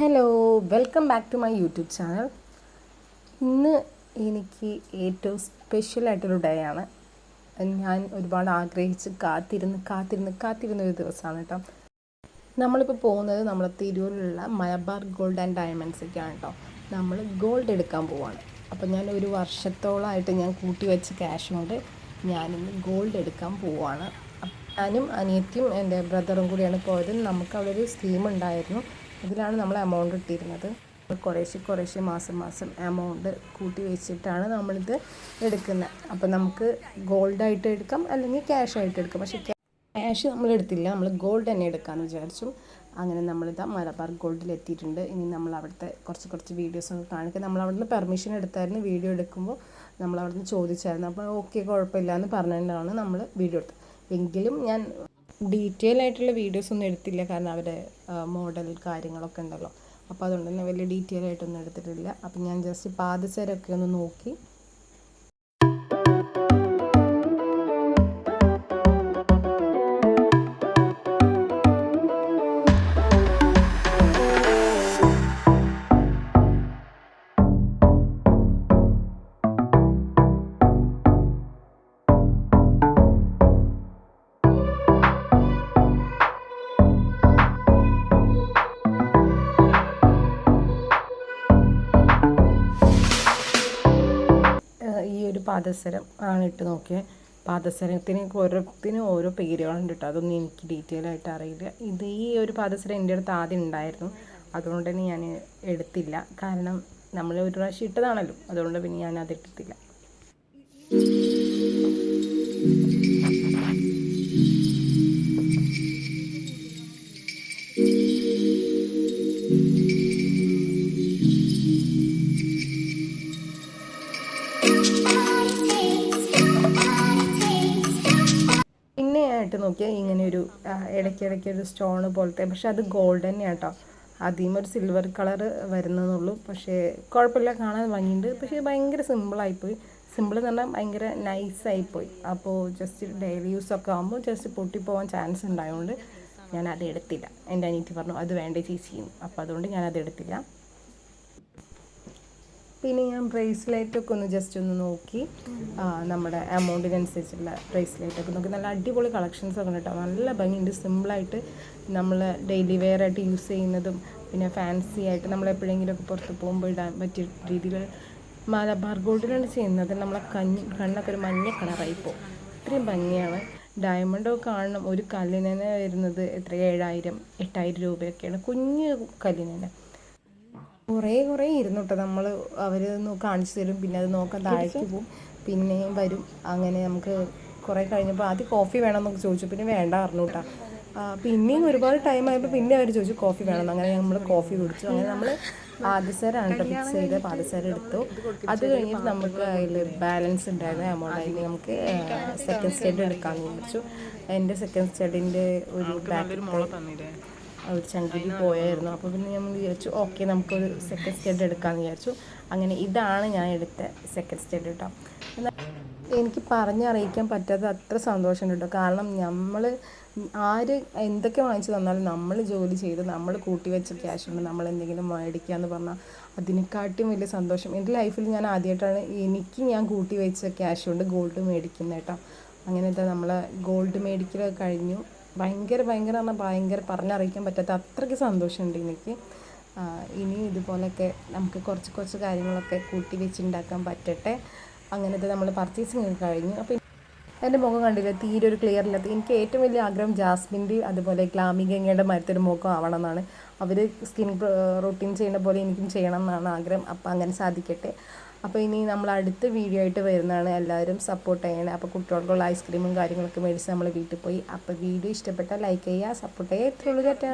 Hello welcome back to my YouTube channel ഇന്ന് എനിക്ക് ഏറ്റവും സ്പെഷ്യലായിട്ടൊരു ഡേ ആണ്. ഞാൻ ഒരുപാട് ആഗ്രഹിച്ച് കാത്തിരുന്ന് കാത്തിരുന്ന് കാത്തിരുന്ന ഒരു ദിവസമാണ് കേട്ടോ. നമ്മളിപ്പോൾ പോകുന്നത് നമ്മൾ തിരൂരിലുള്ള മലബാർ ഗോൾഡ് ആൻഡ് ഡയമണ്ട്സൊക്കെയാണ് കേട്ടോ. നമ്മൾ ഗോൾഡ് എടുക്കാൻ പോവാണ്. അപ്പോൾ ഞാൻ ഒരു വർഷത്തോളമായിട്ട് ഞാൻ കൂട്ടി വെച്ച ക്യാഷ് കൊണ്ട് ഞാനിന്ന് ഗോൾഡ് എടുക്കാൻ പോവാണ്. ഞാനും അനിയത്തിയും എന്റെ ബ്രദറും കൂടിയാണ് പോയത്. നമുക്ക് അവിടെ ഒരു സ്കീം ഉണ്ടായിരുന്നു. അതിലാണ് നമ്മൾ എമൗണ്ട് ഇട്ടിരുന്നത്. കുറേശ്ശെ കുറേശ്ശെ മാസം മാസം എമൗണ്ട് കൂട്ടി വെച്ചിട്ടാണ് നമ്മളിത് എടുക്കുന്നത് അപ്പോൾ നമുക്ക് ഗോൾഡായിട്ട് എടുക്കാം അല്ലെങ്കിൽ ക്യാഷ് ആയിട്ട് എടുക്കാം. പക്ഷേ ക്യാഷ് നമ്മൾ എടുത്തില്ല. നമ്മൾ ഗോൾഡ് തന്നെ എടുക്കാമെന്ന് വിചാരിച്ചു. അങ്ങനെ നമ്മളിതാ മലബാർ ഗോൾഡിൽ എത്തിയിട്ടുണ്ട്. ഇനി നമ്മൾ അവിടുത്തെ കുറച്ച് കുറച്ച് വീഡിയോസ് ഒക്കെ കാണിക്കുക നമ്മൾ അവിടുന്ന് പെർമിഷൻ എടുത്തായിരുന്നു വീഡിയോ എടുക്കുമ്പോൾ നമ്മൾ അവിടുന്ന് ചോദിച്ചായിരുന്നു. അപ്പോൾ ഓക്കെ കുഴപ്പമില്ല എന്ന് പറഞ്ഞിട്ടാണ് നമ്മൾ വീഡിയോ എടുത്തത്. എങ്കിലും ഞാൻ ഡീറ്റെയിൽ ആയിട്ടുള്ള വീഡിയോസ് ഒന്നും എടുത്തില്ല. കാരണം അവരുടെ മോഡൽ കാര്യങ്ങളൊക്കെ ഉണ്ടല്ലോ. അപ്പോൾ അതുകൊണ്ട് തന്നെ വലിയ ഡീറ്റെയിൽ ആയിട്ടൊന്നും എടുത്തിട്ടില്ല. അപ്പോൾ ഞാൻ ജസ്റ്റ് പാദസരമൊക്കെ ഒന്ന് നോക്കി ഒരു പാദസരം ആണ് ഇട്ട് നോക്കിയത് പാദസരത്തിന് ഓരോത്തിനും ഓരോ പേരുകളുണ്ട് കേട്ടോ അതൊന്നും എനിക്ക് ഡീറ്റെയിൽ ആയിട്ട് അറിയില്ല. ഇത് ഈ ഒരു പാദസരം എന്റെ അടുത്ത് ആദ്യം ഉണ്ടായിരുന്നു. അതുകൊണ്ട് തന്നെ ഞാൻ എടുത്തില്ല. കാരണം നമ്മൾ ഒരു പ്രാവശ്യം ഇട്ടതാണല്ലോ. അതുകൊണ്ട് പിന്നെ ഞാൻ അത് ഇട്ടിട്ടില്ല നോക്കിയാൽ ഇങ്ങനെ ഒരു ഇടയ്ക്കിടയ്ക്ക് ഒരു സ്റ്റോൺ പോലത്തെ പക്ഷെ അത് ഗോൾഡൻ കേട്ടോ ആദ്യം ഒരു സിൽവർ കളർ വരുന്നതുള്ളൂ പക്ഷേ കുഴപ്പമില്ല കാണാൻ ഭംഗിയുണ്ട്. പക്ഷേ ഭയങ്കര സിമ്പിളായിപ്പോയി സിമ്പിൾ എന്ന് പറഞ്ഞാൽ ഭയങ്കര നൈസായിപ്പോയി അപ്പോൾ ജസ്റ്റ് ഡെയിലി യൂസ് ഒക്കെ ആകുമ്പോൾ ജസ്റ്റ് പൊട്ടിപ്പോവാൻ ചാൻസ് ഉണ്ടായതുകൊണ്ട് ഞാൻ അത് എടുത്തില്ല. എന്റെ അനിയത്തി പറഞ്ഞു അത് വേണ്ട ചേച്ചിയും അപ്പോൾ അതുകൊണ്ട് ഞാൻ അത് എടുത്തില്ല. പിന്നെ ഞാൻ ബ്രേസ്ലെറ്റ് ഒക്കെ ഒന്ന് ജസ്റ്റ് ഒന്ന് നോക്കി. നമ്മുടെ എമൗണ്ടിനനുസരിച്ചുള്ള ബ്രേസ്ലെറ്റ് ഒക്കെ നോക്കി. നല്ല അടിപൊളി കളക്ഷൻസ് ഒക്കെ ഉണ്ട് കേട്ടോ. നല്ല ഭംഗിയുണ്ട്. സിമ്പിളായിട്ട് നമ്മൾ ഡെയിലി വെയർ ആയിട്ട് യൂസ് ചെയ്യുന്നതും പിന്നെ ഫാൻസി ആയിട്ട് നമ്മൾ എപ്പോഴെങ്കിലും ഒക്കെ പുറത്ത് പോകുമ്പോൾ ഇടാൻ പറ്റിയ രീതിയിൽ മലബാർ ഗോൾഡിലാണ് ചെയ്യുന്നത്. നമ്മളെ കഞ്ഞി കണ്ണൊക്കെ ഒരു മഞ്ഞ കളറായി പോകും. ഇത്രയും ഭംഗിയാണ്. ഡയമണ്ട് കാണണം. ഒരു കല്ലിന് വരുന്നത് എത്ര ഏഴായിരം എട്ടായിരം രൂപയൊക്കെയാണ്. കുഞ്ഞു കല്ലിന് കുറേ കുറേ ഇരുന്നു കേട്ടോ നമ്മൾ അവർ കാണിച്ചു തരും. പിന്നെ അത് നോക്കാൻ താഴേക്ക് പോകും പിന്നെയും വരും. അങ്ങനെ നമുക്ക് കുറേ കഴിഞ്ഞപ്പോൾ ആദ്യം കോഫി വേണമെന്നൊക്കെ ചോദിച്ചു. പിന്നെ വേണ്ട പറഞ്ഞു കേട്ടോ പിന്നെയും ഒരുപാട് ടൈം ആയപ്പോൾ പിന്നെ അവർ ചോദിച്ചു കോഫി വേണം അങ്ങനെ നമ്മൾ കോഫി കുടിച്ചു. അങ്ങനെ നമ്മൾ പാദസരാണ് കേട്ടോ ഫിക്സ് ചെയ്ത്. പാദസര എടുത്തു. അത് കഴിഞ്ഞിട്ട് നമുക്ക് അതിൽ ബാലൻസ് ഉണ്ടായിരുന്നു എമൗണ്ട് അതിന് നമുക്ക് സെക്കൻഡ് സ്റ്റേഡ് എടുക്കാമെന്ന് വിചാരിച്ചു. എന്റെ സെക്കൻഡ് സ്റ്റേഡിന്റെ ഒരു ബാക്ക് ഒരു ചങ്കിടി പോയായിരുന്നു. അപ്പോൾ പിന്നെ നമ്മൾ വിചാരിച്ചു ഓക്കെ നമുക്കൊരു സെക്കൻഡ് സ്റ്റെഡ് എടുക്കാമെന്ന് വിചാരിച്ചു. അങ്ങനെ ഇതാണ് ഞാൻ എടുത്ത സെക്കൻഡ് സ്റ്റെഡ് കേട്ടോ എനിക്ക് പറഞ്ഞറിയിക്കാൻ പറ്റാത്ത അത്ര സന്തോഷമുണ്ട് കേട്ടോ കാരണം നമ്മൾ ആര് എന്തൊക്കെ വാങ്ങിച്ചു തന്നാലും നമ്മൾ ജോലി ചെയ്ത് നമ്മൾ കൂട്ടി വെച്ച ക്യാഷ് കൊണ്ട് നമ്മൾ എന്തെങ്കിലും മേടിക്കുക എന്ന് പറഞ്ഞാൽ അതിനെക്കാട്ടും വലിയ സന്തോഷം. എന്റെ ലൈഫിൽ ഞാൻ ആദ്യമായിട്ടാണ് എനിക്ക് ഞാൻ കൂട്ടി വെച്ച ക്യാഷ് കൊണ്ട് ഗോൾഡ് മേടിക്കുന്നത് കേട്ടോ അങ്ങനത്തെ നമ്മൾ ഗോൾഡ് മേടിക്കൽ കഴിഞ്ഞു. ഭയങ്കര ഭയങ്കര പറഞ്ഞാൽ ഭയങ്കര പറഞ്ഞറിയിക്കാൻ പറ്റാത്ത അത്രയ്ക്ക് സന്തോഷമുണ്ട് എനിക്ക്. ഇനി ഇതുപോലൊക്കെ നമുക്ക് കുറച്ച് കുറച്ച് കാര്യങ്ങളൊക്കെ കൂട്ടി വെച്ചുണ്ടാക്കാൻ പറ്റട്ടെ. അങ്ങനത്തെ നമ്മൾ പർച്ചേസിങ് കഴിഞ്ഞു. അപ്പോൾ എന്റെ മുഖം കണ്ടില്ല? തീരെ ഒരു ക്ലിയർ ഇല്ലാത്ത. എനിക്ക് ഏറ്റവും വലിയ ആഗ്രഹം ജാസ്മിന്റെ അതുപോലെ ഗ്ലാമി ഗംഗയുടെ മരത്തൊരു മുഖം ആവണം എന്നാണ് അവർ സ്കിൻ റൂട്ടീൻ ചെയ്യുന്ന പോലെ എനിക്കും ചെയ്യണം എന്നാണ് ആഗ്രഹം. അപ്പോൾ അങ്ങനെ സാധിക്കട്ടെ. അപ്പോൾ ഇനി നമ്മൾ അടുത്ത വീഡിയോ ആയിട്ട് വരുന്നതാണ്. എല്ലാവരും സപ്പോർട്ട് ചെയ്യണേ. അപ്പോൾ കുട്ടികൾക്കുള്ള ഐസ്ക്രീമും കാര്യങ്ങളൊക്കെ മേടിച്ച് നമ്മൾ വീട്ടിൽ പോയി. അപ്പോൾ വീഡിയോ ഇഷ്ടപ്പെട്ടാൽ ലൈക്ക് ചെയ്യുക സപ്പോർട്ട് ചെയ്യുക. എത്രയുള്ളൂ ചേട്ടാ.